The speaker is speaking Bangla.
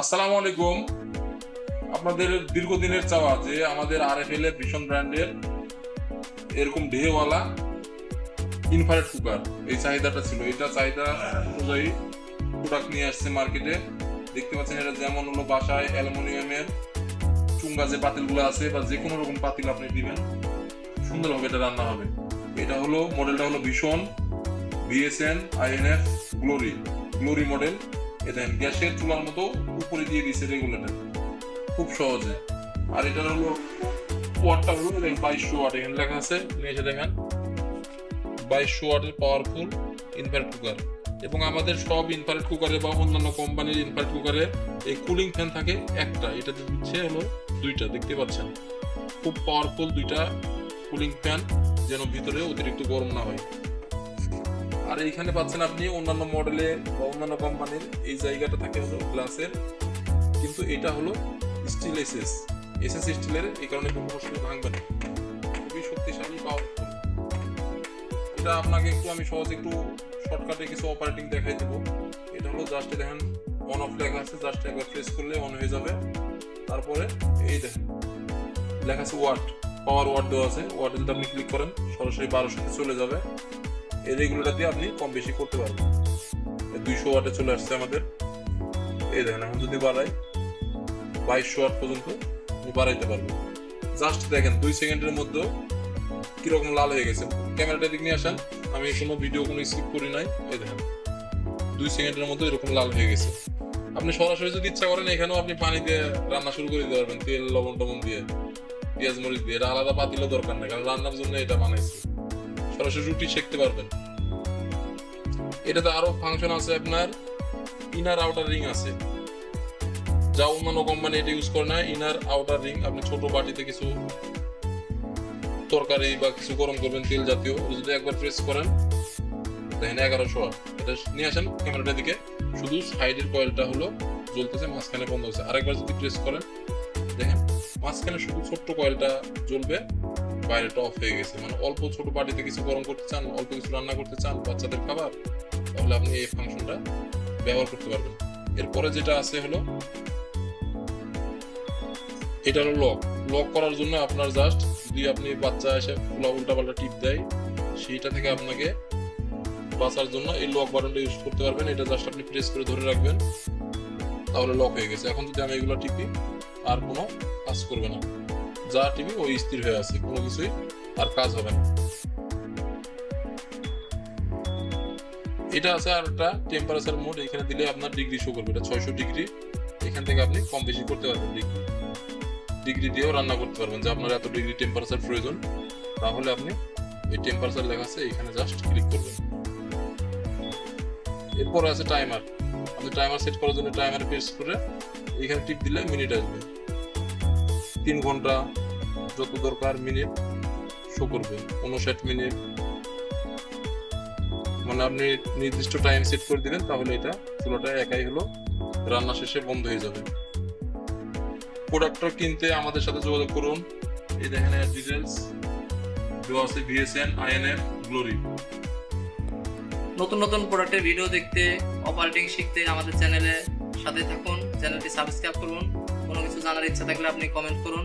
আসসালামু আলাইকুম। আপনাদের দীর্ঘদিনের চাওয়া যে আমাদের আর এফ এল এর ভীষণ ব্র্যান্ডের এরকম ঢেওয়ালা ইনফারেট কুকার এই চাহিদাটা ছিল। এটা চাহিদা অনুযায়ী প্রোডাক্ট নিয়ে আসছে মার্কেটে দেখতে পাচ্ছেন, এটা যেমন হলো বাসায় অ্যালুমিনিয়ামের চুঙ্গা যে পাতিলগুলো আছে বা যে কোনো রকম পাতিল আপনি দিবেন সুন্দরভাবে এটা রান্না হবে। এটা হলো মডেলটা হলো ভীষণ বিএসএন আইএনএফ গ্লোরি গ্লোরি মডেল এ দেখেন গ্যাসের চুলার মতো উপরে দিয়ে দিছে রেগুলেটর খুব সহজে। আর এটার হলো ওয়াটটা হলো দেখেন বাইশশো ওয়াট এখানে লেখা আছে। এসে দেখেন বাইশশো ওয়াটের পাওয়ারফুল ইনভার্ট কুকার এবং আমাদের সব ইনফ্রারেড কুকারে বা অন্যান্য কোম্পানির ইনফ্রারেড কুকারে এই কুলিং ফ্যান থাকে একটা। এটাতে দিচ্ছে হলো দুইটা, দেখতে পাচ্ছেন? খুব পাওয়ারফুল দুইটা কুলিং ফ্যান যেন ভিতরে অতিরিক্ত গরম না হয়। আর এইখানে পাচ্ছেন আপনি অন্যান্য মডেলে বা অন্যান্য কোম্পানির এই জায়গাটা থাকে হলো গ্লাসের কিন্তু এটা হলো স্টিল এসএস এসএস স্টিলের এই কারণে কোনো ভাঙবে না। খুবই শক্তিশালী পাওয়ারফুল এটা আপনাকে একটু, আমি সহজ একটু শর্টকাটে কিছু অপারেটিং দেখাই দেবো। এটা হলো জাস্ট দেখেন অন অফ লেখা আছে জাস্ট একবার প্রেস করলে অন হয়ে যাবে। তারপরে এই দেখেন, লেখা আছে ওয়াট পাওয়ার ওয়াট দেওয়া আছে। ওয়াটেলটা আপনি ক্লিক করেন, সরাসরি বারোশোতে চলে যাবে। এই রেগুলারটা দিয়ে আপনি কম বেশি করতে পারবেন। দুইশো ওয়াটে চলে আসছে আমাদের। এই দেখেন যদি বাড়াই, বাইশশো ওয়াট পর্যন্ত বাড়াইতে পারবেন। জাস্ট দেখেন, দুই সেকেন্ডের মধ্যে লাল হয়ে গেছে। ক্যামেরাটা দিক নিয়ে আসেন, আমি কোনো ভিডিও কোনো স্কিপ করি নাই। এই দেখেন সেকেন্ডের মধ্যে এরকম লাল হয়ে গেছে। আপনি সরাসরি যদি ইচ্ছা করেন, এখানেও আপনি পানি দিয়ে রান্না শুরু করে দিতে পারবেন, তেল লবণ টবণ দিয়ে পেঁয়াজ মরিচ দিয়ে। এটা আলাদা পাতিলও দরকার নেই, কারণ রান্নার জন্য এটা বানাইছি। সরাসরি রুটি শেখতে পারবেন। এটাতে আরও ফাংশন আছে আপনার ইনার আউটার রিং আছে। যা অন্যান্য কোম্পানি এটা ইউজ করে না ইনার আউটার রিং আপনি ছোট বাটিতে কিছু তরকারি বা কিছু গরম করবেন তেল জাতীয় যদি একবার প্রেস করেন, দেখেন এগারোশো এটা নিয়ে আসেন ক্যামেরাটার দিকে শুধু সাইডের কয়েলটা হলো জ্বলতেছে, মাঝখানে বন্ধ হচ্ছে আরেকবার যদি প্রেস করেন, দেখেন মাঝখানে শুধু ছোট্ট কয়েলটা জ্বলবে। বাইরেটা অফ হয়ে গেছে। মানে অল্প ছোট বাটিতে কিছু গরম করতে চান, অল্প কিছু রান্না করতে চান বাচ্চাদের খাবার, তাহলে আপনি এই ফাংশনটা ব্যবহার করতে পারবেন। এরপরে যেটা আছে হলো, এটা হলো লক। লক করার জন্য আপনার জাস্ট যদি আপনি বাচ্চা এসে খোলা উল্টা পাল্টা টিপ দেয়, সেইটা থেকে আপনাকে বাঁচার জন্য এই লক বাটনটা ইউজ করতে পারবেন। এটা জাস্ট আপনি প্রেস করে ধরে রাখবেন, তাহলে লক হয়ে গেছে। এখন যদি আমি এগুলো টিপি, আর কোনো কাজ করবে না। যা টিপি ওই স্থির হয়ে আছে, কোনো কিছুই আর কাজ হবে না। এটা আছে আর একটা টেম্পারেচার মোড এখানে দিলে আপনার ডিগ্রি শো করবে। এটা ছয়শো ডিগ্রি এখান থেকে আপনি কম বেশি করতে পারবেন ডিগ্রি ডিগ্রি দিয়েও রান্না করতে পারবেন, যে আপনার এত ডিগ্রি টেম্পারেচার প্রয়োজন, তাহলে আপনি এই টেম্পারেচার লেখা আছে এখানে জাস্ট ক্লিক করবেন। এরপর আছে টাইমার আপনি টাইমার সেট করার জন্য টাইমার প্রেস করে এখানে টিপ দিলে মিনিট আসবে। তিন ঘণ্টা যত দরকার মিনিট শো করবে। উনষাট মিনিট। মানে আপনি নির্দিষ্ট টাইম সেট করে দিবেন তাহলে এটা চুলাটা একাই হলো, রান্না শেষে বন্ধ হয়ে যাবে। প্রোডাক্টটা কিনতে আমাদের সাথে যোগাযোগ করুন। এই দেখেন ডিটেলস দেওয়া আছে ভিএসএন আইএনএফ গ্লোরি নতুন নতুন প্রোডাক্টের ভিডিও দেখতে অপারেটিং শিখতে আমাদের চ্যানেলে সাথে থাকুন। চ্যানেলটি সাবস্ক্রাইব করুন। কোনো কিছু জানার ইচ্ছা থাকলে আপনি কমেন্ট করুন।